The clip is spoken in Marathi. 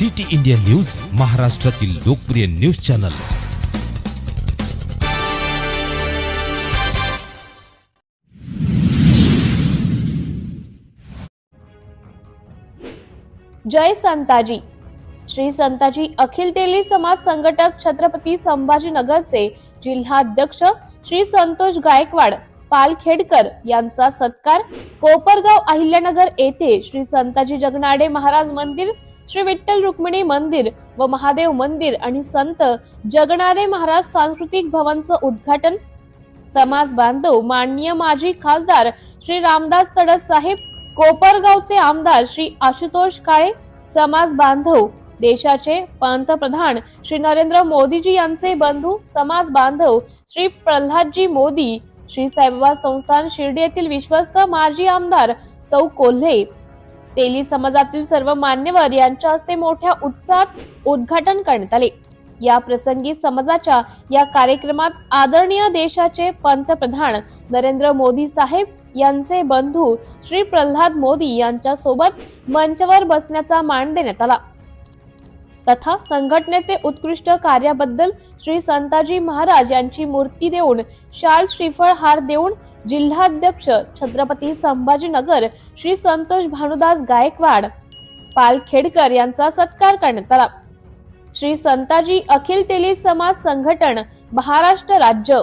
सिटी इंडिया न्यूज महाराष्ट्रातील लोकप्रिय न्यूज चॅनल. जय संताजी. श्री संताजी अखिल तेली समाज संघटक छत्रपती संभाजीनगरचे जिल्हाध्यक्ष श्री संतोष गायकवाड पालखेडकर यांचा सत्कार कोपरगाव अहिल्यानगर येथे श्री संताजी जगनाडे महाराज मंदिर श्री विठ्ठल रुक्मिणी मंदिर व महादेव मंदिर आणि संत जगणारे महाराज सांस्कृतिक भवनचं उद्घाटन. समाज बांधव माननीय माजी खासदार श्री रामदास तडस साहेब कोपरगावचे आमदार श्री आशुतोष काळे समाज बांधव देशाचे पंतप्रधान श्री नरेंद्र मोदीजी यांचे बंधू समाज बांधव श्री प्रल्हादजी मोदी श्री साईबाबा संस्थान शिर्डी येथील विश्वस्त माजी आमदार सौ कोल्हे तेली समाजातील सर्व मान्यवर यांच्या हस्ते मोठ्या उत्साहात उद्घाटन करण्यात आले. या प्रसंगी समाजाच्या या कार्यक्रमात आदरणीय देशाचे पंतप्रधान नरेंद्र मोदी साहेब यांचे बंधू श्री प्रल्हाद मोदी यांच्या सोबत मंचावर बसण्याचा मान देण्यात आला. तथा संघटनेचे उत्कृष्ट कार्याबद्दल श्री संताजी महाराज यांची मूर्ती देऊन शाल श्रीफळ हार देऊन जिल्हाध्यक्ष छत्रपती संभाजीनगर श्री संतोष भानुदास गायकवाड पालखेडकर यांचा सत्कार करण्यात आला. श्री संताजी अखिल तेली समाज संघटन महाराष्ट्र राज्य.